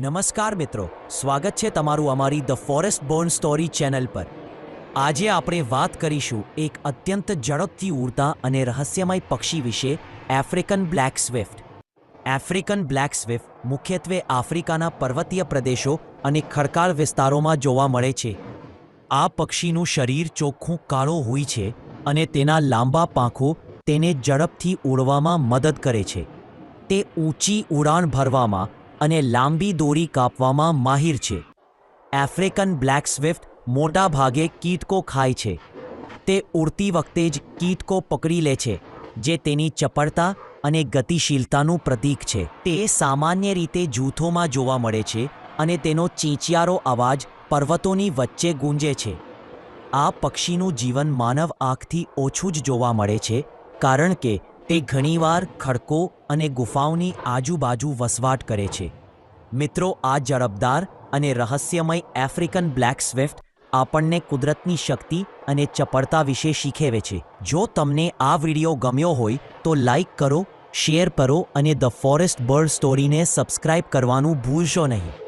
નમસ્કાર મિત્રો, સ્વાગત છે તમારું અમારી the forest born story channel પર. આજે આપણે વાત કરીશું એક અત્યંત ઝડપથી ઉડતા અને રહસ્યમય પક્ષી વિશે African black swift African black swift મુખ્યત્વે આફ્રિકાના પર્વતીય પ્રદેશો અને ખડકાળ વિસ્તારોમાં જોવા મળે છે. આ પક્ષીનું શરીર ચોખ્ખું કાળો હોય છે અને તેના લાંબા પાંખો તેને ઝડપથી ઉડવામાં મદદ કરે છે. તે ઊંચી ઉડાન ભરવામાં અને લાંબી દોરી કાપવામાં માહિર છે. આફ્રિકન બ્લેક સ્વિફ્ટ મોટા ભાગે કીટકો ખાય છે. તે ઉડતી વખતે જ કીટકો પકડી લે છે, જે તેની ચપળતા અને ગતિશીલતાનું પ્રતીક છે. તે સામાન્ય રીતે જૂથોમાં જોવા મળે છે અને તેનો ચીંચિયારો અવાજ પર્વતોની વચ્ચે ગુંજે છે. આ પક્ષીનું જીવન માનવ આંખથી ઓછું જ જોવા મળે છે, કારણ કે તે ઘણીવાર ખડકો અને ગુફાઓની આજુબાજુ વસવાટ કરે છે. મિત્રો, આ જડબદાર અને રહસ્યમય આફ્રિકન બ્લેક સ્વિફ્ટ આપણને કુદરતની શક્તિ અને ચપળતા વિશે શીખવે છે. જો તમને આ વીડિયો ગમ્યો હોય, તો લાઈક કરો, શેર કરો અને ધ ફોરેસ્ટ બર્ડ સ્ટોરીને સબસ્ક્રાઇબ કરવાનું ભૂલશો નહીં.